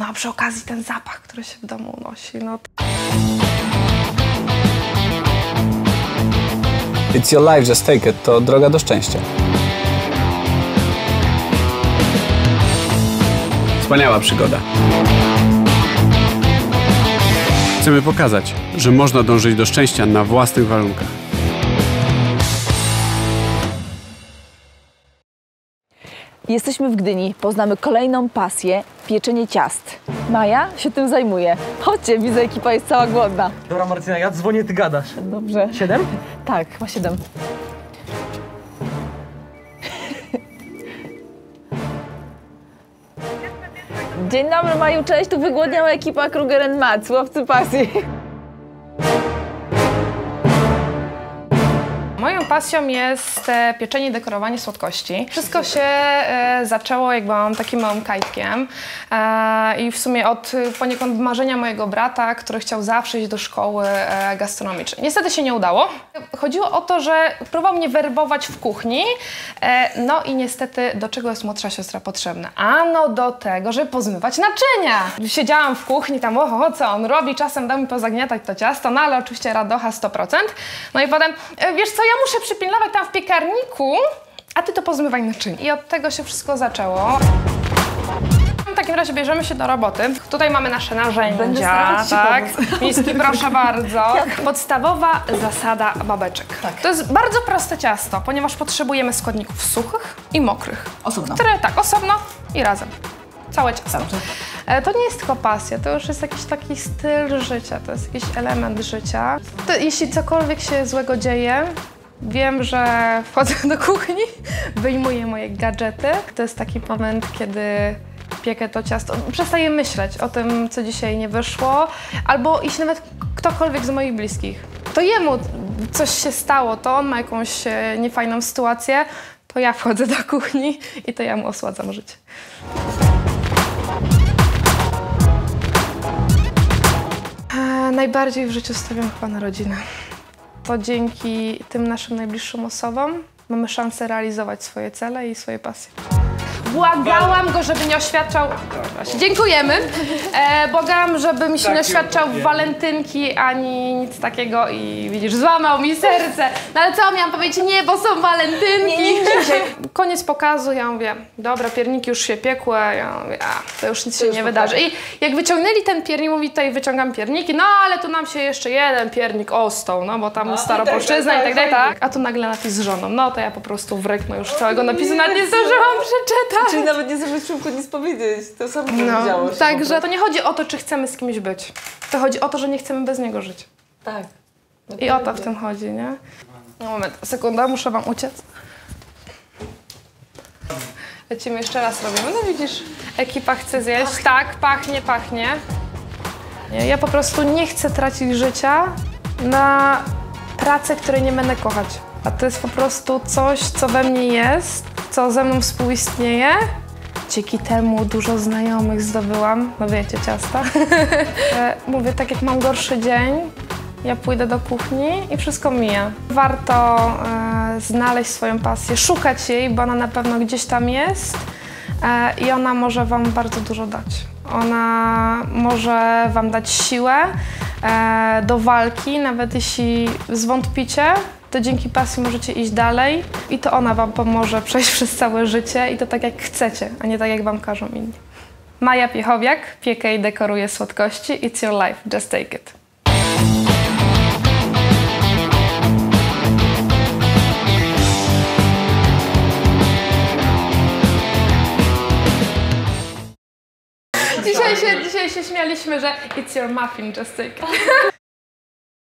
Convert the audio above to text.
No a przy okazji ten zapach, który się w domu unosi, no It's your life, just take it to droga do szczęścia. Wspaniała przygoda. Chcemy pokazać, że można dążyć do szczęścia na własnych warunkach. Jesteśmy w Gdyni, poznamy kolejną pasję pieczenie ciast. Maja się tym zajmuje. Chodźcie, widzę, ekipa jest cała głodna. Dobra Martyna, ja dzwonię, ty gadasz. Dobrze. Siedem? Tak, chyba siedem. Dzień dobry, Maju, cześć. Tu wygłodniała ekipa Kruger Mac, łowcy pasji. Moją pasją jest e, pieczenie i dekorowanie słodkości. Wszystko się e, zaczęło, jak byłam takim małym kajtkiem e, i w sumie od poniekąd marzenia mojego brata, który chciał zawsze iść do szkoły gastronomicznej. Niestety się nie udało. Chodziło o to, że próbował mnie werbować w kuchni, no i niestety do czego jest młodsza siostra potrzebna? Ano do tego, żeby pozmywać naczynia. Siedziałam w kuchni tam, oho, co on robi, czasem dał mi pozagniatać to ciasto, no ale oczywiście radocha 100%. No i potem, wiesz co, ja muszę przypilnować tam w piekarniku, a ty to pozmywaj naczynia. I od tego się wszystko zaczęło. W takim razie bierzemy się do roboty. Tutaj mamy nasze narzędzia, tak? Miski, proszę bardzo. Podstawowa zasada babeczek. To jest bardzo proste ciasto, ponieważ potrzebujemy składników suchych i mokrych. Osobno. Które tak, osobno i razem. Całe ciasto. E, To nie jest tylko pasja, to już jest jakiś taki styl życia, to jest jakiś element życia. To, jeśli cokolwiek się złego dzieje, wiem, że wchodzę do kuchni, wyjmuję moje gadżety. To jest taki moment, kiedy piekę to ciasto, przestaję myśleć o tym, co dzisiaj nie wyszło, albo jeśli nawet ktokolwiek z moich bliskich, to jemu coś się stało, to on ma jakąś e, niefajną sytuację, to ja wchodzę do kuchni i to ja mu osładzam życie. E, Najbardziej w życiu stawiam chyba na rodzinę. To dzięki tym naszym najbliższym osobom mamy szansę realizować swoje cele i swoje pasje. Błagałam go, żeby nie oświadczał. Właśnie, Dziękujemy. E, błagałam, żeby mi się nie oświadczał w walentynki ani nic takiego i widzisz, złamał mi serce. No ale co miałam powiedzieć? Nie, bo są walentynki. Koniec pokazu, ja mówię, dobra, pierniki już się piekły. Ja mówię, a, to już nic się nie wydarzy. I jak wyciągnęli ten piernik, mówi, tutaj wyciągam pierniki, no ale tu nam się jeszcze jeden piernik ostał, no bo tam staropolszczyzna i tak dalej, tak. A tu nagle napis z żoną. No to ja po prostu w rytm już całego napisu nawet nie zdążyłam przeczytać. Czyli nawet nie zdążyłeś szybko nic powiedzieć. To samo No, się także to nie chodzi o to, czy chcemy z kimś być. To chodzi o to, że nie chcemy bez niego żyć. Tak. I o to w tym chodzi, nie? No moment, sekunda, muszę wam uciec. Lecimy jeszcze raz robimy. No widzisz, ekipa chce zjeść. Tak, pachnie, pachnie. Nie, Ja po prostu nie chcę tracić życia na pracę, której nie będę kochać. A to jest po prostu coś, co we mnie jest, co ze mną współistnieje. Dzięki temu dużo znajomych zdobyłam. No wiecie, ciasta. E, Mówię, tak jak mam gorszy dzień, ja pójdę do kuchni i wszystko mija. Warto e, znaleźć swoją pasję, szukać jej, bo ona na pewno gdzieś tam jest e, i ona może Wam bardzo dużo dać. Ona może Wam dać siłę e, do walki, nawet jeśli zwątpicie, to dzięki pasji możecie iść dalej i to ona Wam pomoże przejść przez całe życie i to tak jak chcecie, a nie tak jak Wam każą inni. Maja Piechowiak, piekę i dekoruje słodkości. It's your life, just take it. Dzisiaj się, dzisiaj się śmialiśmy, że it's your muffin, just take it.